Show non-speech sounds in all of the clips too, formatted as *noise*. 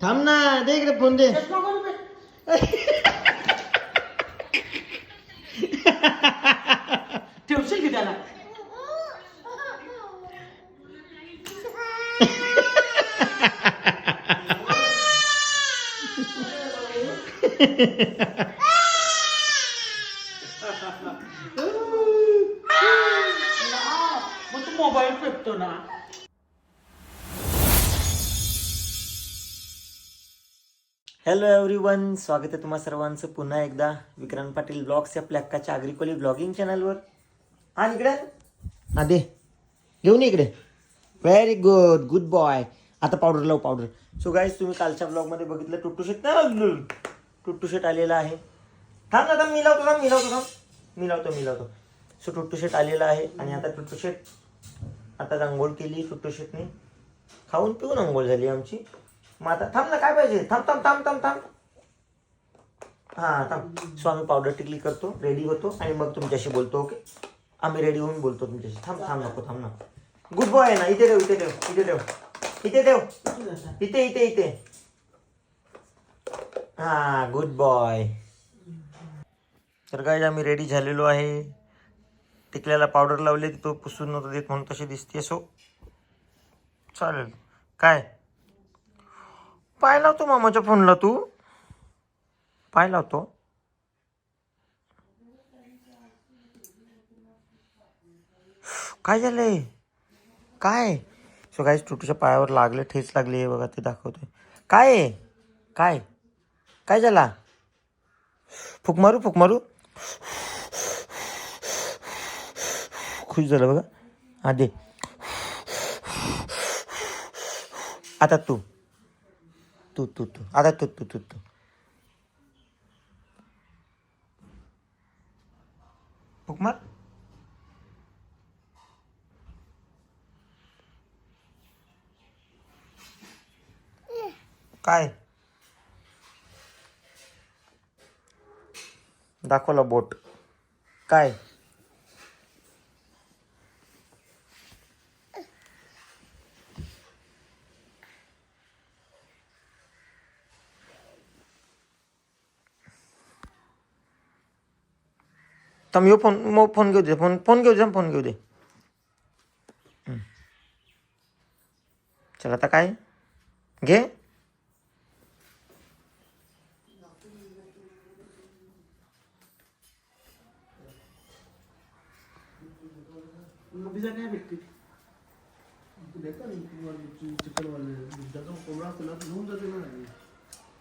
थांब ना दे इकडे फोन दे. ठेवशील की त्याला *laughs* हॅलो एव्हरीवन स्वागत आहे तुम्हा सर्वांचं. पुन्हा एकदा विक्रांत पाटील ब्लॉग्स या आपल्या अक्काच्या अग्रिकोली ब्लॉगिंग चॅनलवर. हा इकडे हा दे. घेऊन इकडे. व्हेरी गुड गुड बॉय आता पावडर लाव पावडर सो गाईज तुम्ही कालच्या ब्लॉगमध्ये बघितलं टुट्टू शेट नाही टुट्टू शेट आलेला आहे. थांब ना थांब मी लावतो थांब मी लावतो थांब. मी लावतो मी लावतो. सो टुट्टू शेट आलेला आहे आणि आता टुट्टू शेट आता आंघोळ केली टुट्टू शेटने. खाऊन पिऊन आंघोळ झाली आमची. मग आता थांब ना काय पाहिजे? थांब थांब थांब थांब थांब. हां थांब. स्वामी आम्ही पावडर टिकली करतो रेडी होतो आणि मग तुमच्याशी बोलतो ओके आम्ही रेडी होऊन बोलतो तुमच्याशी. थांब थांब नको थांब ना गुड बॉय आहे ना इथे देव इथे देव इथे देव इथे देव इथे इथे इथे. हा गुड बॉय तर काय आम्ही रेडी झालेलो आहे. टिकल्याला पावडर लावली तो पुसून नव्हतं देत म्हणून तशी दिसते सो चालेल. काय? पाय लावतो मामाच्या फोनला तू. पाय लावतो. काय झालंय? काय? सो काय टुटूच्या पायावर लागले ठेच लागली आहे बघा ते दाखवतोय. काय आहे? काय? काय झाला? फुक मारू फुक मारू. खुश झालं बघा. हा दे. आता तू. तू तू तू. आता तू तू तू तू. फुक काय? दाखवला बोट. काय? थांब येऊ फोन मग फोन घेऊ दे फोन फोन घेऊ दे फोन घेऊ दे. चल आता काय? घे.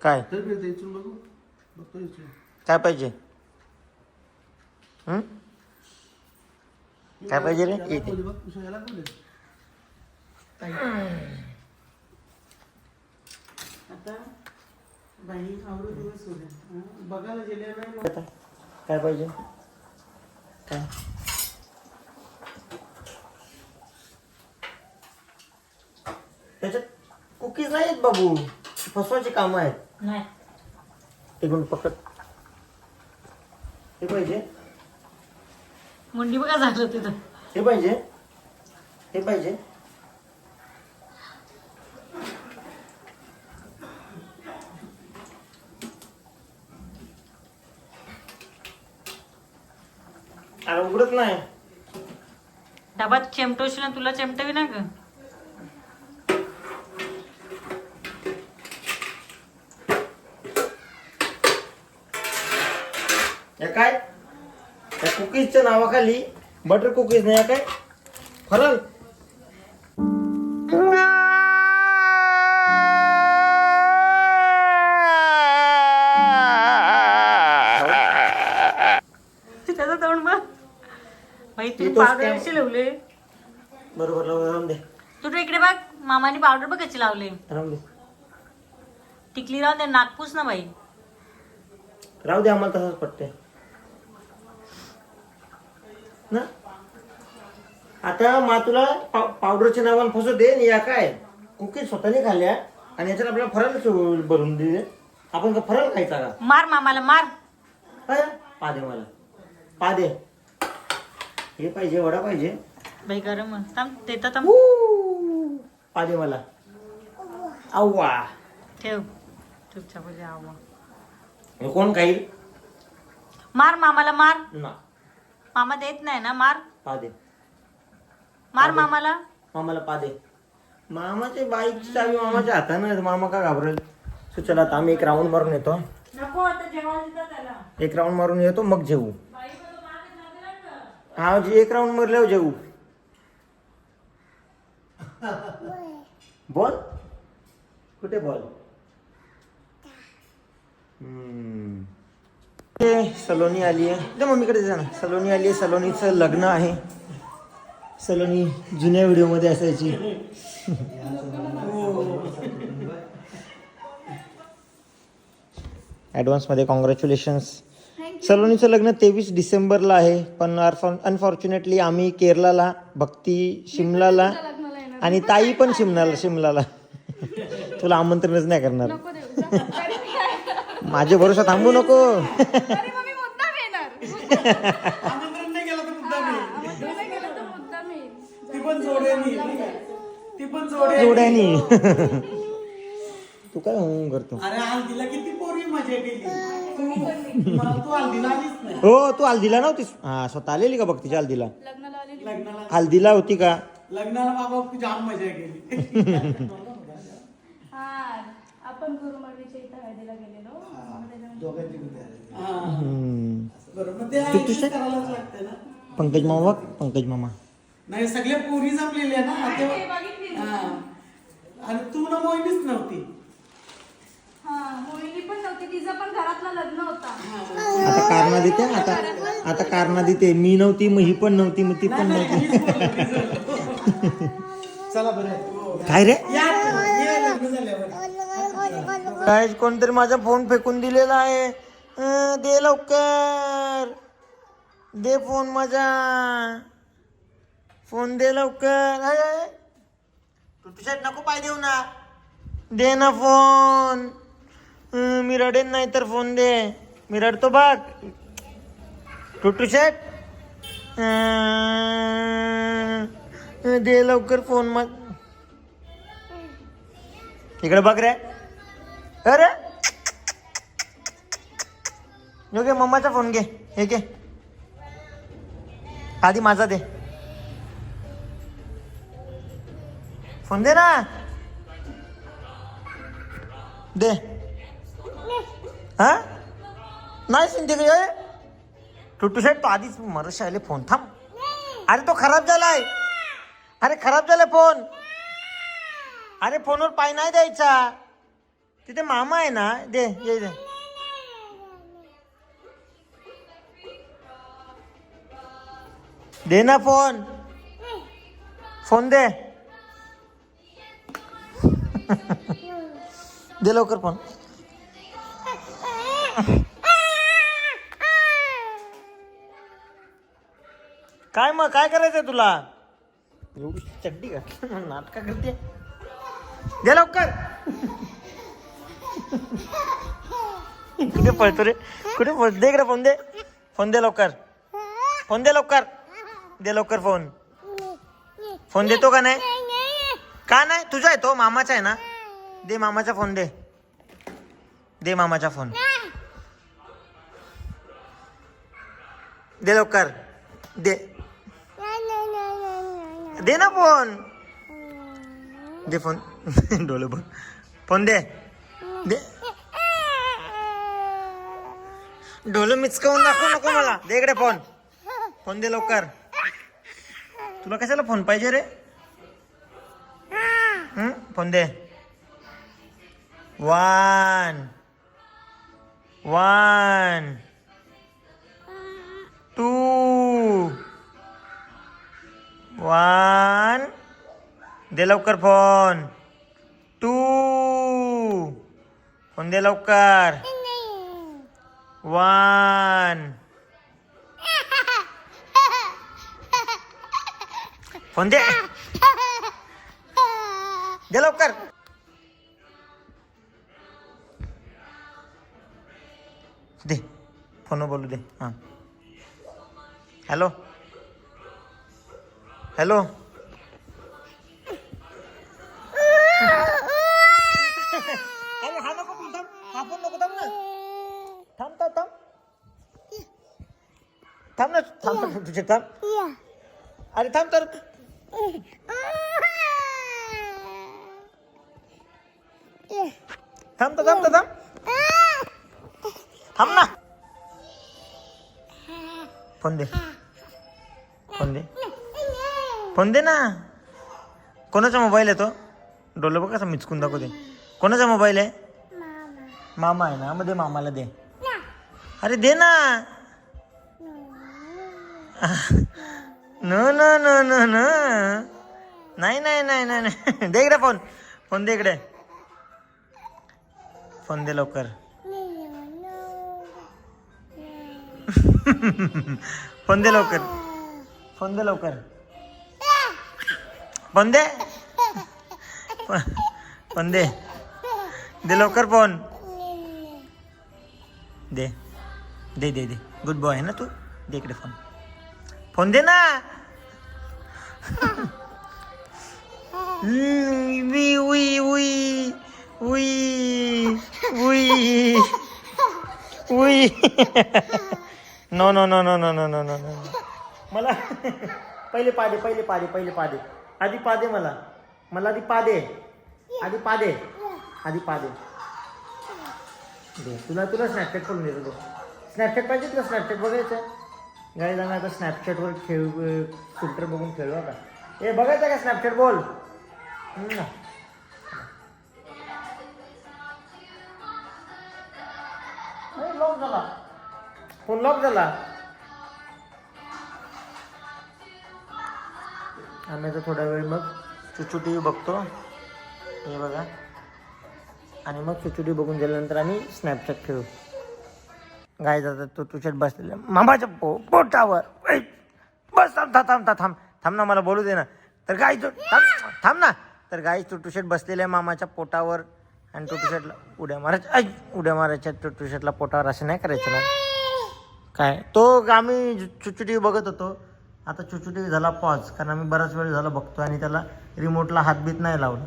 काय? काय पाहिजे? काय पाहिजे रे? येते आता बाई आवडू दिवस होते? बघायला गेले नाही मग आता काय पाहिजे? काय? त्याच्यात कुकीज नाही आहेत बाबू. फसवायची कामं आहेत. नाही. एक मिनिट पकड. हे पाहिजे? मुंडी बघा झालं तिथं. हे पाहिजे. हे पाहिजे. अरे उघडत नाही. डबात चेमटवशील ना तुला चेमटवी ना ग कुकीजच्या नावाखाली बटर कुकीज नाही काय? फरल. त्याचं तोंड मग बाई तू पावडर कशी लावले? बरोबर लावून राहून दे. तू तर इकडे बघ मामाने पावडर बघ कशी लावले. राहून दे. टिकली राहून दे नागपूस ना बाई. राहू दे आम्हाला तसंच पटते ना? आता मा तुला पाव- पावडरच्या नावाने फसू दे आणि या काय? कुकीज स्वतःने खाल्ल्या आणि याच्यात आपल्याला फराळ भरून दे. आपण का फराळ खायचा का? मार मामाला मार. काय पा दे मला. पा दे हे पाहिजे वडा पाहिजे. बाई गरम आहे. थांब पाहिजे मला. आव्वा. ठेव. आवा हे कोण खाईल? मार मामाला मार. ना. मामा देत नाही ना? मार. पादे. मार मामाला. मामाला पादे. मामाचे बाईकची चावी मामाच्या हातानं आहे, मामा का घाबरेल? सो चला आता आम्ही एक राऊंड मारून येतो. नको आता त्याला. एक राऊंड मारून येतो मग जेवू. हा जी एक राऊंड मारल्यावर जेवू. बॉल. कुठे बॉल? हम्म. ते सलोनी आली आहे. मम्मीकडे जा ना. सलोनी आली आहे. सलोनीचं लग्न आहे. सलोनी जुन्या व्हिडिओमध्ये असायची. ॲडव्हान्समध्ये कॉंग्रॅच्युलेशन्स सलोनीचं लग्न तेवीस डिसेंबरला आहे. पण अनफॉर्च्युनेटली आम्ही केरलाला भक्ती शिमलाला आणि ताई पण शिमलाला शिमलाला. *laughs* तुला आमंत्रणच नाही करणार. माझे भरोसा थांबू नको. अरे मग मी मुद्दाम येणार. आमंत्रण नाही केलं तर मुद्दा मी मुद्दाम नाही गेलं तर मुद्दाम येईल. ती पण जोड्यानी नाही का? ती पण जोड्या जोड्यानी *laughs* तू काय हो करतो? अरे हल्दीला किती पोरी मजा केली. तू मला तू हल्दीला आलीच नाही. हो तू हल्दीला नव्हतीस? हा स्वतः आलेली का भक्तीच्या हल्दीला? लग्नाला आलेली लग्नाला. हल्दीला होती का? लग्नाला बाबा तू जाम मजा केली. हा आपण गुरुमाडवीच्या इथं हळदीला गेलेलो. मग त्याच्यानंतर हा. हम्म. बरोबर मग ते तू adjust तुझ्या- करायलाच लागतं ना? पंकज मामा बघ, पंकज मामा. नाही सगळे पोरी जमलेल्या ना? तेव्हा हा. आणि तू ना मोहिनीच नव्हती. हा मोहिनी पण नव्हती. तिचं पण घरातलं लग्न होता. आता कारणा देते आता आता कारणा देते मी नव्हती मग ही पण नव्हती मग ती पण नव्हती. *laughs* चला बरं. काय रे? या काय कोणतरी माझा फोन फेकून दिलेला आहे. दे लवकर. दे फोन माझा. फोन दे लवकर. अय, तू तुझ्यात नको पाय देऊ ना. दे ना फोन. मी रडेन नाही तर फोन दे. मी रडतो बघ टुटू शेट. दे लवकर फोन मग इकडे बघ रे. अरे! यो घे मम्माचा फोन घे. हे घे. आधी माझा दे. फोन दे ना. दे. हा? नाही सिंधी गे टुटू साहेब तो आधीच मरश आले फोन थांब. अरे तो खराब झालाय. अरे खराब झालाय फोन. अरे फोनवर पाय नाही द्यायचा. तिथे मामा आहे ना दे ये दे. दे ना फोन. फोन दे. *laughs* दे लवकर फोन. काय मग काय करायचंय तुला? एवढी चड्डी घातली नाटका करते. दे लवकर. कुठे पळतो रे? कुठे पळ दे इकडे फोन दे. फोन दे लवकर. फोन दे लवकर. दे लवकर फोन. फोन देतो का नाही? का नाही? तुझा आहे तो मामाचा आहे ना? दे मामाचा फोन दे. दे मामाचा फोन. दे लवकर. दे. दे ना फोन. दे फोन. *laughs* डोले बघ फोन दे. दे. डोलं मिचकावून दाखवू नको मला. दे इकडे फोन फोन दे लवकर. तुला कशाला फोन पाहिजे रे? फोन दे. वन वन टू वन दे लवकर फोन टू फोन दे लवकर वन फोन दे दे लवकर दे फोन बोलू दे हां हॅलो हॅलो अरे हा नको पण थांब हा पण नको थांब ना थांब थांब थांब थांब थांब तुझे थांब. अरे थांब तर. थांब तर थांब तर थांब. थांब ना. फोन दे. फोन दे. फोन दे ना. कोणाचा मोबाईल आहे तो? डोलं बघ कसं मिचकून दाखवते कोणाचा मोबाईल आहे? मामा. आहे ना? मग दे मामाला दे. अरे दे ना. न न न न न. नाही नाही नाही नाही नाही. दे इकडे फोन. फोन दे इकडे. फोन दे लवकर. फोन दे लवकर. फोन दे लवकर. फोन दे. फोन दे. दे लवकर फोन. दे. दे दे दे. गुड बॉय आहे ना तू? दे इकडे फोन. फोन दे ना हम्म, उई उई उई उई उई no no no no no no no no मला पहिले पादे पहिले पादे पहिले पादे. आधी पादे मला. मला आधी पादे. आधी पादे. आधी पादे. दे तुला तुला स्नॅपचॅट करून देतो. स्नॅपचॅट पाहिजे तुला स्नॅपचॅट बघायचं? गाडी जाणार आता स्नॅपचॅटवर खेळ फिल्टर बघून खेळू आता. ए बघायचं का स्नॅपचॅट बोल लॉक झाला. फोन लॉक झाला. आम्ही आता थोडा वेळ मग चुचू टी व्ही बघतो. हे बघा. आणि मग चुचू टी बघून गेल्यानंतर आम्ही स्नॅपचॅट खेळू. गाय जातात तो तुझ्यात बसलेला मामाच्या पो पोटावर. बस थांब थांब थांब थांब थांब. थांब ना मला बोलू दे ना. तर गाय तो थांब थांब ना. तर गाय टुटुशेट बसलेल्या मामाच्या पोटावर आणि तुटूशेटला उड्या मारायच्या ऐ, उड्या मारायच्या टुटुशेटला पोटावर असं नाही करायचं ना. काय? तो आम्ही चुचुटी बघत होतो. आता चुचू टी व्ही झाला पॉज कारण आम्ही बराच वेळ झाला बघतो आणि त्याला रिमोटला हातबीत नाही लावला.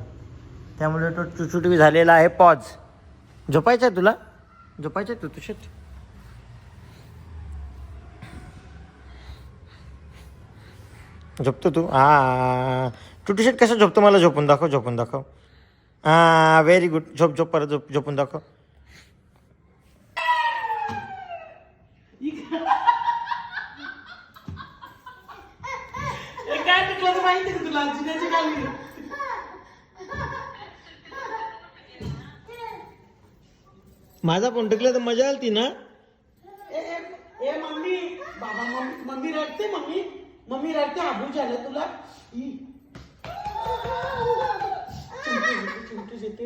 त्यामुळे तो चुचू टी व्ही झालेला आहे पॉज झोपायचं आहे तुला? झोपायचं आहे टुटुशेट झोपतो तू? हा टुटू शर्ट कसं झोपतो? मला झोपून दाखव झोपून दाखव. हा व्हेरी गुड झोप झोप परत झोप झोपून दाखव. माझा फोन टिकला तर मजा आली ना? ए ए, ए मम्मी. बाबा मम्मी मम्मी रडते मम्मी. मम्मी रडते आबू झालं तुला। ई.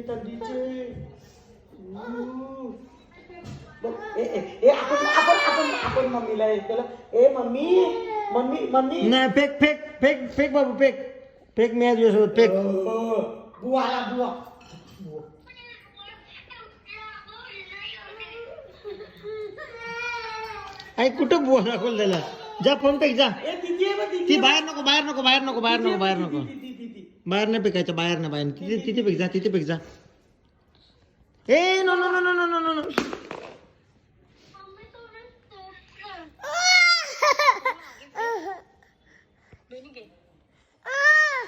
थंडीचे ऊ. बघ, ए ए ए आपण आपण आपण आपण मम्मीला हे केलं. ए मम्मी मम्मी मम्मी। नाही फेक फेक फेक फेक बाबू फेक. फेक मी आज फेक. बुवा आला बुवा. आई कुठं दाखवलं त्याला? जा फ़ोन फेक जा। ती. बाहेर नको बाहेर नको बाहेर नको बाहेर नको बाहेर नको. बाहेर नाही फेकायचं बाहेर नाही बाहेर तिथे तिथे फेक जा तिथे फेक जा। ए no no no no no no no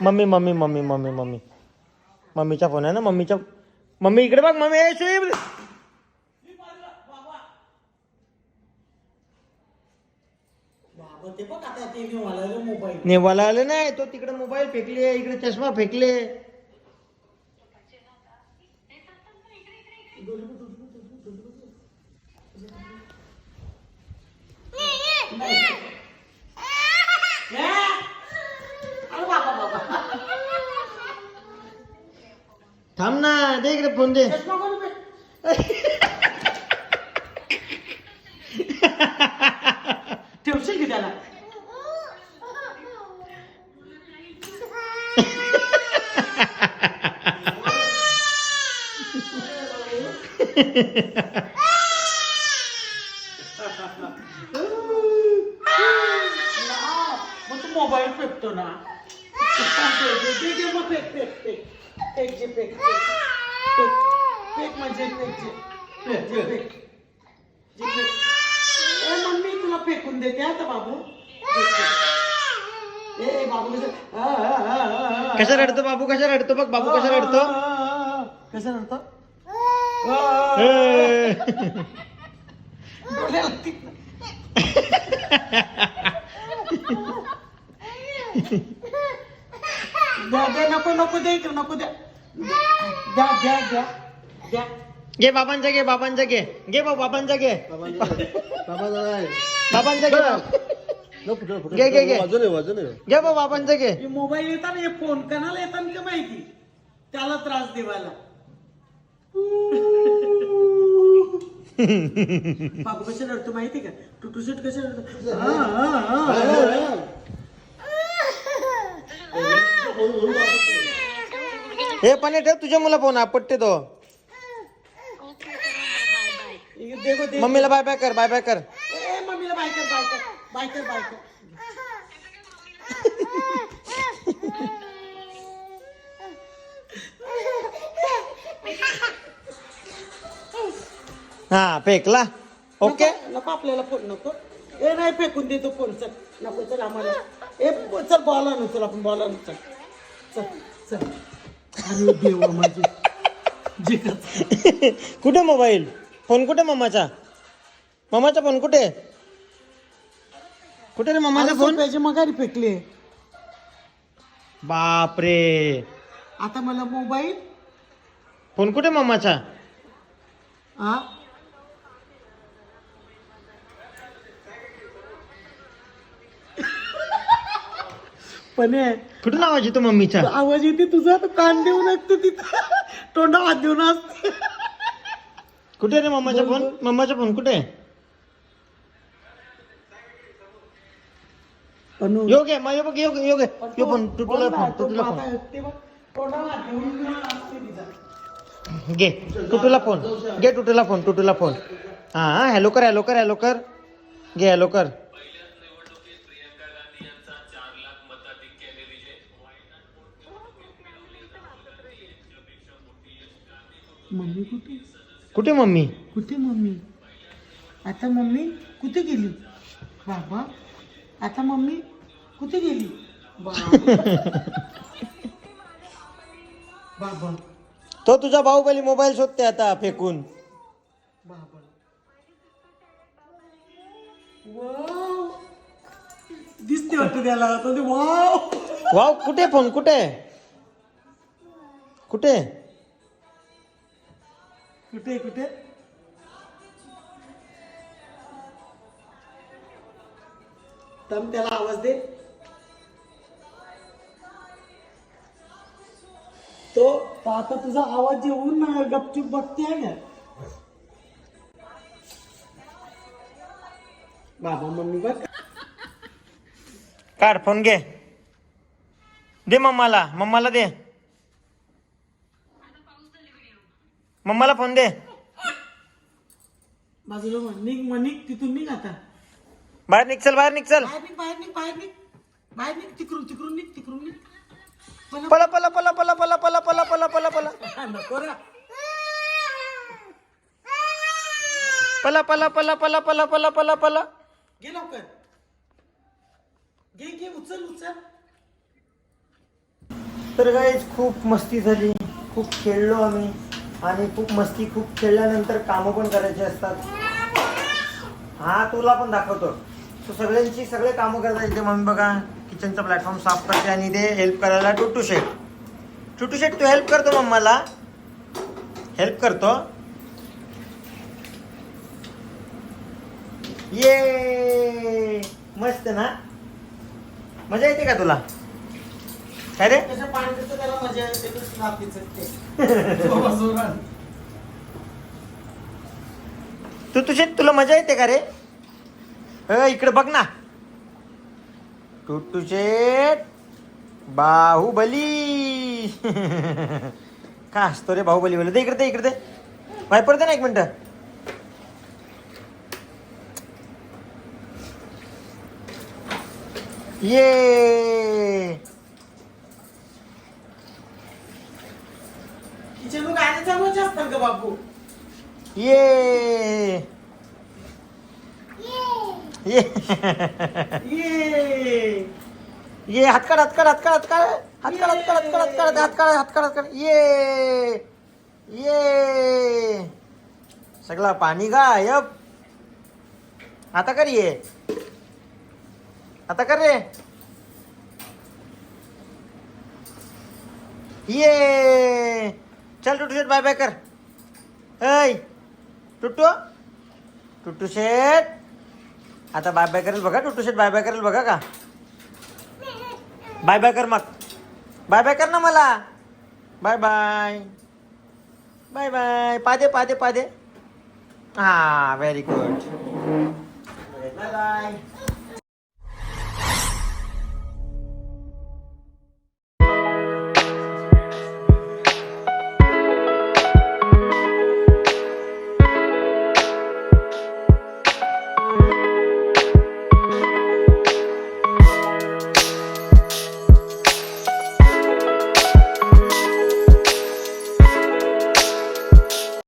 mummy mummy mummy mummy mummy. मम्मीचा फ़ोन आहे ना मम्मीच्या मम्मी इकडे बघ मम्मी ए नेवाला आले नाही तो तिकडे मोबाईल फेकले इकडे चष्मा फेकले. थांब ना दे इकडे फोन दे *laughs* चष्मा कोण पे ठेवशील की त्याला मग तू मोबाईल फेकतो ना मग फेक फेक फेक फेक जे फेक फेक फेक फेक म्हणजे फेक जे फेक जे फेक जे फेक ए मम्मी तुला फेकून देते आता बाबू. ए बाबू कसं. कशा रडतो बाबू कशा रडतो बघ बाबू कशा रडतो कशा रडतो द्या द्या नको नको द्या इकडे नको द्या द्या द्या द्या द्या घे बाबांचा घे बाबांचा घे. घे भाऊ बाबांचा घे. बाबांचा घे घे घे घे. घे भाऊ बाबांचा घे. मोबाईल येतात हे फोन कणाला येतात का माहिती. त्याला त्रास देवायला. *laughs* बाबू कशा रडतो माहिती का? तू कशा रडतो? *laughs* हा, पण ठेव तुझ्या मुला फोन आपटते तो. मम्मीला बाय बाय कर बाय बाय कर. ए मम्मीला बाय कर बाय कर बाय कर बाय कर. हा फेकला. ओके. नको नको आपल्याला फोन नको. ए नाही फेकून देतो फोन चल. नको चल आम्हाला. ए चल बॉल आणू चल आपण बॉल आणू चल. चल चल. अरे देवा माझे. जे का कुठे मोबाईल? फोन कुठे मम्माचा मम्माचा फोन कुठे? कुठे रे मम्माचा फोन? रुपयाचे मगारी फेकले. बापरे. आता मला मोबाईल? फोन कुठे मम्माचा हा पण. कुठून आवाज येतो मम्मीचा आवाज येते तुझा तर कान देऊन असतो तिथं. तोंडा हात देऊन असते. कुठे रे मम्माचा फोन? मम्माचा फोन कुठे? योग आहे मग बघ योग योग यो फोन तुटला फोन तुटला फोन. घे तुटूला फोन. घे तुटूला फोन तुटूला फोन. हा हॅलो कर हॅलो कर हॅलो कर. घे हॅलो कर. मम्मी कुठे? कुठे मम्मी? कुठे मम्मी? आता मम्मी कुठे गेली? बाबा आता मम्मी कुठे गेली? बाबा. तो तुझा बाहुबली मोबाईल शोधते आता फेकून. बाबा. वाव. दिसते वाटतं त्याला. तो ते वाव. वाव कुठे फोन? कुठे? कुठे? कुठे कुठे? तम त्याला आवाज दे. तो आता तुझा आवाज येऊन ना गपचूप बघते ना. बाबा मम्मी बघ. काढ फोन घे. दे मम्माला मम्माला दे. मम्माला फोन दे बाजूला म्हण, निघ मग निघ तिथून निघ आता बाहेर निघ चल बाहेर निघ चल बाहेर निघ बाहेर निघ बाहेर निघ बाहेर निघ तिकडून तिकडून निघ तिकडून निघ पला पला पला पला पला पला पला पला पला पला हा, नको रा पला पला पला पला पला पला पला पला घे लवकर घे घे उचल उचल तर गाईज खूप मस्ती झाली खूप खेळलो आम्ही आणि खूप मस्ती खूप खेळल्यानंतर कामं पण करायची असतात. हा तुला पण दाखवतो. तू सगळ्यांची सगळे कामं करता येते म्हणून बघा किचनचा प्लॅटफॉर्म साफ करते आणि ते हेल्प करायला टुटू शेट. टुटू शेट तू हेल्प करतो मम्माला. हेल्प करतो. ये मस्त ना? मजा येते का तुला? काय रे? *laughs* तो ते. तू तुझे तुला मजा येते का रे? अ, इकडे बघ ना. टुटू शेट बाहुबली. *laughs* का असतो रे बाहुबली बोल दे इकडे दे इकडे दे. वायपर दे ना एक मिनिट. ये. ग बाबू ये. ये. ये. ये. हातकाड हातकाड हातकाड हातकाड हातकाड हातकाड हातकाड हातकाड हातकाड हातकाड ये. ये. सगळा पाणी गायब. आता कर ये. आता कर रे. ये. चल टुटू शेठ बाय बाय कर. ऐ टुट्टू टुट्टू शेठ. आता बाय बाय करेल बघा टुट्टू शेठ बाय बाय करेल बघा का? बाय बाय कर मग. बाय बाय कर ना मला. बाय बाय बाय बाय पादे पादे पादे. हा व्हेरी गुड बाय बाय